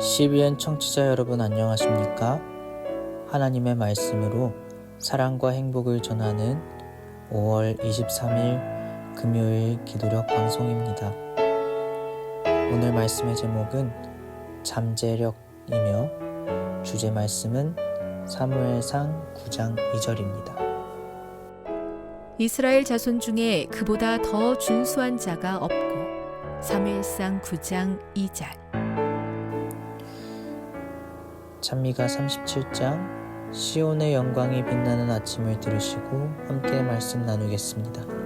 CBN 청취자 여러분 안녕하십니까? 하나님의 말씀으로 사랑과 행복을 전하는 5월 23일 금요일 기도력 방송입니다. 오늘 말씀의 제목은 잠재력이며 주제 말씀은 사무엘상 9장 2절입니다. 이스라엘 자손 중에 그보다 더 준수한 자가 없고 사무엘상 9장 2절 찬미가 37장 시온의 영광이 빛나는 아침을 들으시고 함께 말씀 나누겠습니다.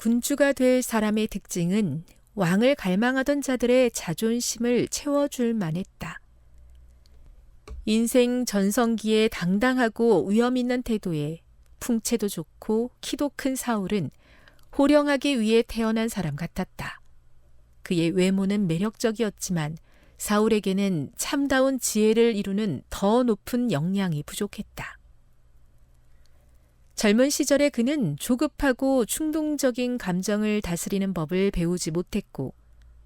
군주가 될 사람의 특징은 왕을 갈망하던 자들의 자존심을 채워줄 만했다. 인생 전성기에 당당하고 위험 있는 태도에 풍채도 좋고 키도 큰 사울은 호령하기 위해 태어난 사람 같았다. 그의 외모는 매력적이었지만 사울에게는 참다운 지혜를 이루는 더 높은 역량이 부족했다. 젊은 시절에 그는 조급하고 충동적인 감정을 다스리는 법을 배우지 못했고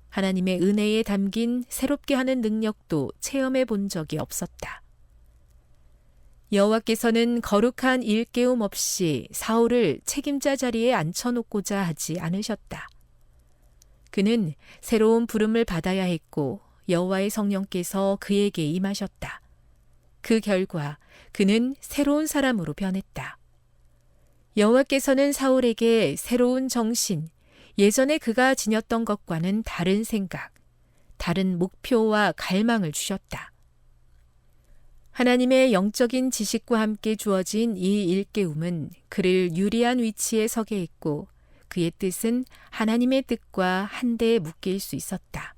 하나님의 은혜에 담긴 새롭게 하는 능력도 체험해 본 적이 없었다. 여호와께서는 거룩한 일깨움 없이 사울을 책임자 자리에 앉혀놓고자 하지 않으셨다. 그는 새로운 부름을 받아야 했고 여호와의 성령께서 그에게 임하셨다. 그 결과 그는 새로운 사람으로 변했다. 여호와께서는 사울에게 새로운 정신, 예전에 그가 지녔던 것과는 다른 생각, 다른 목표와 갈망을 주셨다. 하나님의 영적인 지식과 함께 주어진 이 일깨움은 그를 유리한 위치에 서게 했고 그의 뜻은 하나님의 뜻과 한데에 묶일 수 있었다.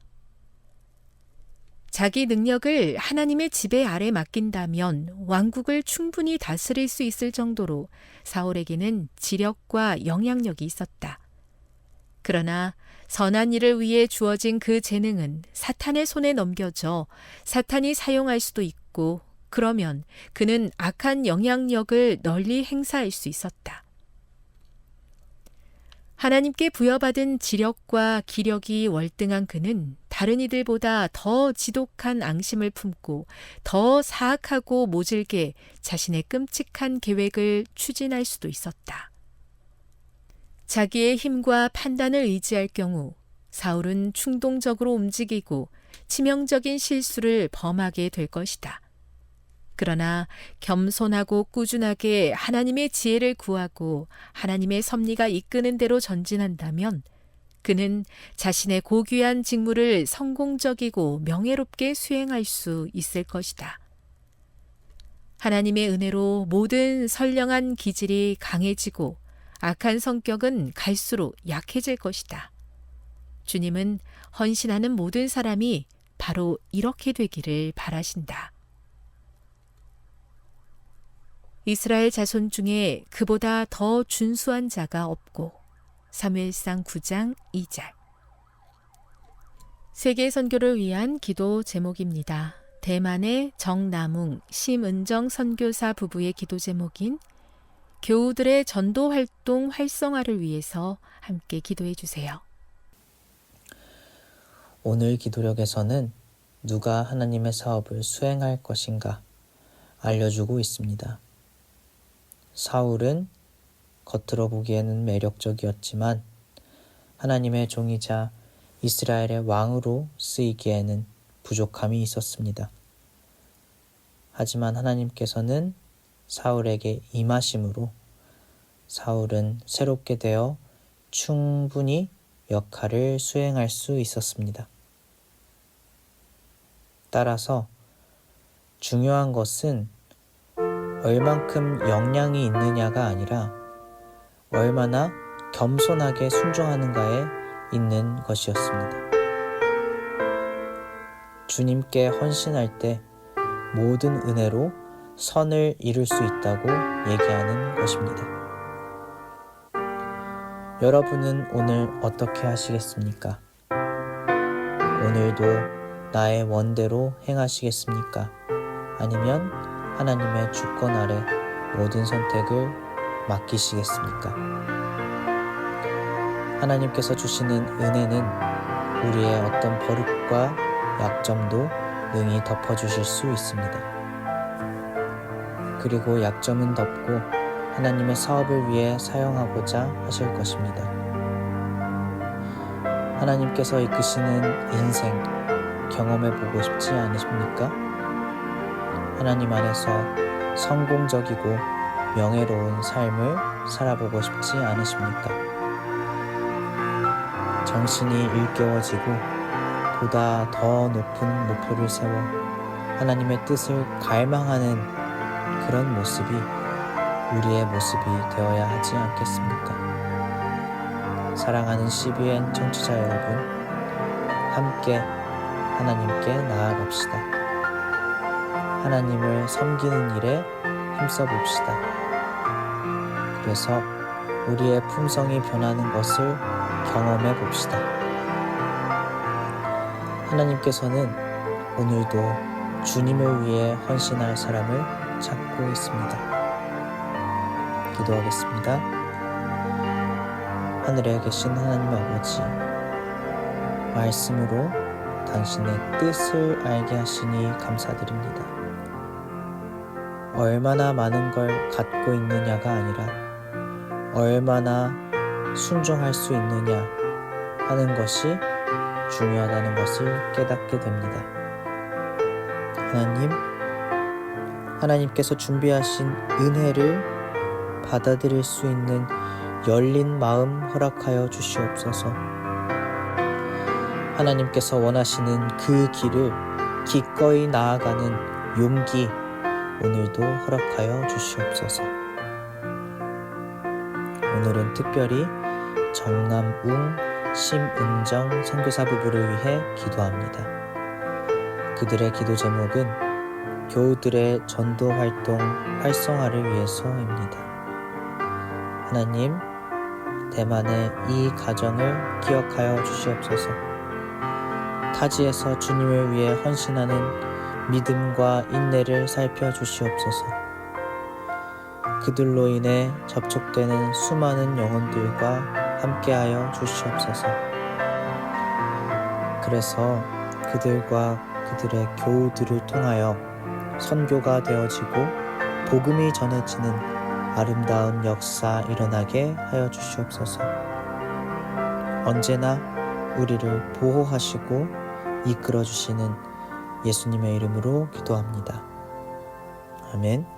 자기 능력을 하나님의 지배 아래 맡긴다면 왕국을 충분히 다스릴 수 있을 정도로 사울에게는 지력과 영향력이 있었다. 그러나 선한 일을 위해 주어진 그 재능은 사탄의 손에 넘겨져 사탄이 사용할 수도 있고 그러면 그는 악한 영향력을 널리 행사할 수 있었다. 하나님께 부여받은 지력과 기력이 월등한 그는 다른 이들보다 더 지독한 앙심을 품고 더 사악하고 모질게 자신의 끔찍한 계획을 추진할 수도 있었다. 자기의 힘과 판단을 의지할 경우 사울은 충동적으로 움직이고 치명적인 실수를 범하게 될 것이다. 그러나 겸손하고 꾸준하게 하나님의 지혜를 구하고 하나님의 섭리가 이끄는 대로 전진한다면 그는 자신의 고귀한 직무를 성공적이고 명예롭게 수행할 수 있을 것이다. 하나님의 은혜로 모든 선량한 기질이 강해지고 악한 성격은 갈수록 약해질 것이다. 주님은 헌신하는 모든 사람이 바로 이렇게 되기를 바라신다. 이스라엘 자손 중에 그보다 더 준수한 자가 없고 사무엘상 9장 2절 세계 선교를 위한 기도 제목입니다. 대만의 정남웅, 심은정 선교사 부부의 기도 제목인 교우들의 전도 활동 활성화를 위해서 함께 기도해 주세요. 오늘 기도력에서는 누가 하나님의 사업을 수행할 것인가 알려주고 있습니다. 사울은 겉으로 보기에는 매력적이었지만 하나님의 종이자 이스라엘의 왕으로 쓰이기에는 부족함이 있었습니다. 하지만 하나님께서는 사울에게 임하심으로 사울은 새롭게 되어 충분히 역할을 수행할 수 있었습니다. 따라서 중요한 것은 얼만큼 역량이 있느냐가 아니라 얼마나 겸손하게 순종하는가에 있는 것이었습니다. 주님께 헌신할 때 모든 은혜로 선을 이룰 수 있다고 얘기하는 것입니다. 여러분은 오늘 어떻게 하시겠습니까? 오늘도 나의 원대로 행하시겠습니까? 아니면 하나님의 주권 아래 모든 선택을 맡기시겠습니까? 하나님께서 주시는 은혜는 우리의 어떤 버릇과 약점도 능히 덮어주실 수 있습니다. 그리고 약점은 덮고 하나님의 사업을 위해 사용하고자 하실 것입니다. 하나님께서 이끄시는 인생 경험해 보고 싶지 않으십니까? 하나님 안에서 성공적이고 명예로운 삶을 살아보고 싶지 않으십니까? 정신이 일깨워지고 보다 더 높은 목표를 세워 하나님의 뜻을 갈망하는 그런 모습이 우리의 모습이 되어야 하지 않겠습니까? 사랑하는 CBN 청취자 여러분, 함께 하나님께 나아갑시다. 하나님을 섬기는 일에 힘써 봅시다. 그래서 우리의 품성이 변하는 것을 경험해 봅시다. 하나님께서는 오늘도 주님을 위해 헌신할 사람을 찾고 있습니다. 기도하겠습니다. 하늘에 계신 하나님 아버지, 말씀으로 당신의 뜻을 알게 하시니 감사드립니다. 얼마나 많은 걸 갖고 있느냐가 아니라 얼마나 순종할 수 있느냐 하는 것이 중요하다는 것을 깨닫게 됩니다. 하나님, 하나님께서 준비하신 은혜를 받아들일 수 있는 열린 마음 허락하여 주시옵소서. 하나님께서 원하시는 그 길을 기꺼이 나아가는 용기 오늘도 허락하여 주시옵소서. 오늘은 특별히 정남웅, 심은정 선교사 부부를 위해 기도합니다. 그들의 기도 제목은 교우들의 전도 활동 활성화를 위해서입니다. 하나님, 대만의 이 가정을 기억하여 주시옵소서. 타지에서 주님을 위해 헌신하는 믿음과 인내를 살펴 주시옵소서. 그들로 인해 접촉되는 수많은 영혼들과 함께하여 주시옵소서. 그래서 그들과 그들의 교우들을 통하여 선교가 되어지고 복음이 전해지는 아름다운 역사 일어나게 하여 주시옵소서. 언제나 우리를 보호하시고 이끌어 주시는 예수님의 이름으로 기도합니다. 아멘.